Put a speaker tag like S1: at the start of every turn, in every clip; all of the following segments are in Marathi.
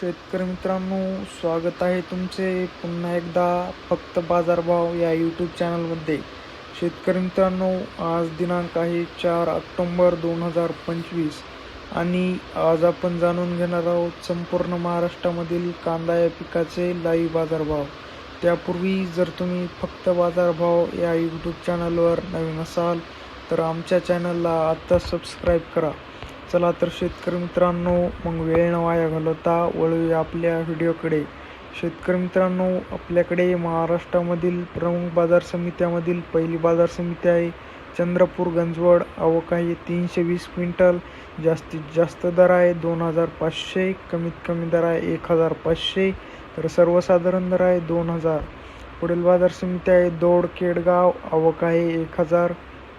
S1: शेतकरी मित्रांनो स्वागत आहे तुमचे पुन्हा एकदा फक्त बाजारभाव या यूट्यूब चॅनलमध्ये शेतकरी मित्रांनो आज दिनांक आहे चार ऑक्टोंबर दोन हजार पंचवीस आणि आज आपण जाणून घेणार आहोत संपूर्ण महाराष्ट्रामधील कांदा या पिकाचे लाईव्ह बाजारभाव. त्यापूर्वी जर तुम्ही फक्त बाजारभाव या यूट्यूब चॅनलवर नवीन असाल तर आमच्या चॅनलला आत्ता सबस्क्राईब करा. चला तर शेतकरी मित्रांनो मग वेळ न वाया घालवता वळूया आपल्या व्हिडिओकडे. शेतकरी मित्रांनो आपल्याकडे महाराष्ट्रामधील प्रमुख बाजार समित्यामधील पहिली बाजार समिती आहे. चंद्रपूर गंजवड आवक आहे तीनशे वीस क्विंटल. जास्तीत जास्त दर आहे दोन हजार पाचशे कमीत कमी दर आहे एक हजार पाचशे. तर सर्वसाधारण दर आहे दोन हजार. पुढील बाजार समिती आहे दोड केडगाव आवक आहे एक हजार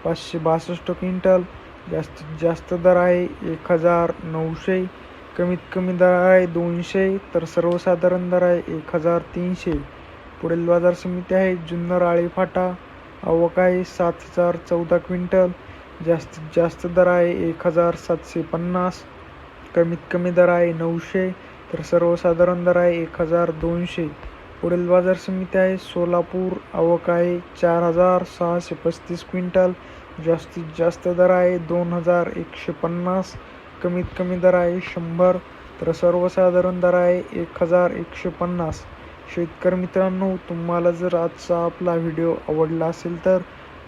S1: पाचशे बासष्ट क्विंटल. जास्तीत जास्त दर आहे एक हजार नऊशे कमीत कमी दर आहे दोनशे तर सर्वसाधारण दर आहे एक हजार तीनशे. पुढील बाजार समिती आहे जुन्नर आळीफाटा आवक आहे सात हजार चौदा क्विंटल जास्तीत जास्त दर आहे एक हजार सातशे पन्नास कमीत कमी दर आहे नऊशे तर सर्वसाधारण दर आहे एक हजार दोनशे. पुढील बाजार समिती आहे. सोलापूर आवक आहे. चार हजार सहाशे पस्तीस क्विंटल. जास्तीत जास्त दर आहे. दोन हजार एकशे पन्नास. कमीत कमी दर आहे शंभर. तर सर्वसाधारण दर आहे एक हजार एकशे पन्नास. शेतकरी मित्रांनो तुम्हाला जर आजचा आपला व्हिडिओ आवडला असेल तर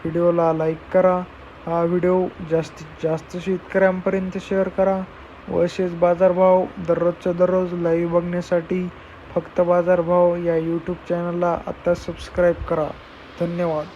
S1: व्हिडिओला लाईक करा. हा व्हिडिओ जास्तीत जास्त शेतकऱ्यांपर्यंत शेअर करा. व असेच बाजारभाव दररोजच्या दररोज लाईव्ह बघण्यासाठी फक्त बाजारभाव या यूट्यूब चॅनलला आत्ता सबस्क्राईब करा. धन्यवाद.